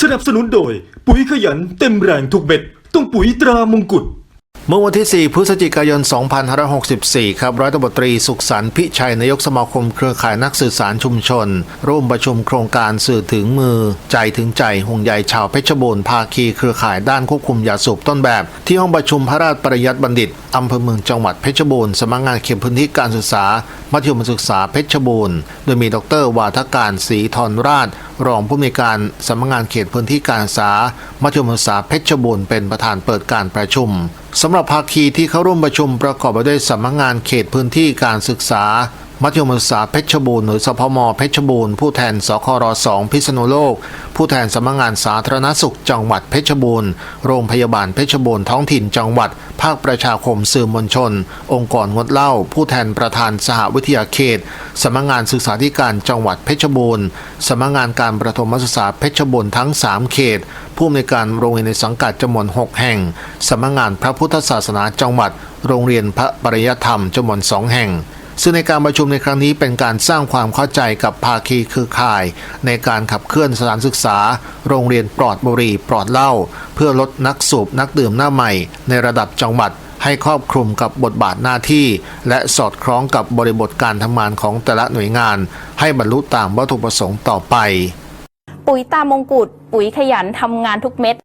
สนับสนุนโดย ปุ๋ยขยันเต็มแรงทุกเบ็ด ต้องปุ๋ยตรามงกุฎ เมื่อวันที่ 4 พฤศจิกายน 2564 ครับ ร้อยตำรวจตรีสุขสันต์พิชัย นายกสมาคมเครือข่ายนักสื่อสารชุมชน ร่วมประชุมโครงการสื่อถึงมือ ใจถึงใจห่วงใยชาวเพชรบูรณ์ภาคีเครือข่ายด้านควบคุมยาสูบต้นแบบ ที่ห้องประชุมพระราชปริยัติบัณฑิต อำเภอเมืองจังหวัดเพชรบูรณ์ สำนักงานเขตพื้นที่การศึกษา มัธยมศึกษาเพชรบูรณ์ โดยมีดรวาทการศรีธรราช รองผู้อำนวยการสำนักงานเขตพื้นที่การศึกษา มัธยมศึกษาเพชรบูรณ์เป็นประธานเปิดการประชุม สำหรับภาคีที่เข้าร่วมประชุมประกอบไปด้วยสำนักงานเขตพื้นที่การศึกษา มัธยมศึกษาเพชรบูรณ์หรือสพมเพชรบูรณ์ผู้แทนสคร2พิษณุโลก ผู้แทนสำนักงานสาธารณสุขจังหวัดเพชรบูรณ์โรงพยาบาลเพชรบูรณ์ท้องถิ่นจังหวัด ภาคประชาคมสื่อมวลชน องค์กรงดเหล้าผู้แทนประธานสหวิทยาเขตสำนักงานศึกษาธิการจังหวัดเพชรบูรณ์สำนักงานการประถมศึกษาเพชรบูรณ์ทั้ง 3 เขต ผู้อำนวยการโรงเรียนในสังกัดจำนวน 6 แห่งสำนักงานพระพุทธศาสนาจังหวัด โรงเรียนพระปริยธรรมจำนวน 2 แห่ง ซึ่งในการประชุมในครั้งนี้เป็นการสร้างความเข้าใจกับภาคีเครือข่าย ในการขับเคลื่อนสถานศึกษา โรงเรียนปลอดบุหรี่ปลอดเหล้าเพื่อลดนักสูบนักดื่มหน้าใหม่ ในระดับจังหวัดให้ครอบคลุมกับบทบาทหน้าที่ และสอดคล้องกับบริบทการทำงานของแต่ละหน่วยงาน ให้บรรลุตามวัตถุประสงค์ต่อไป ปุ๋ยตามงกุฎปุ๋ยขยันทำงานทุกเม็ด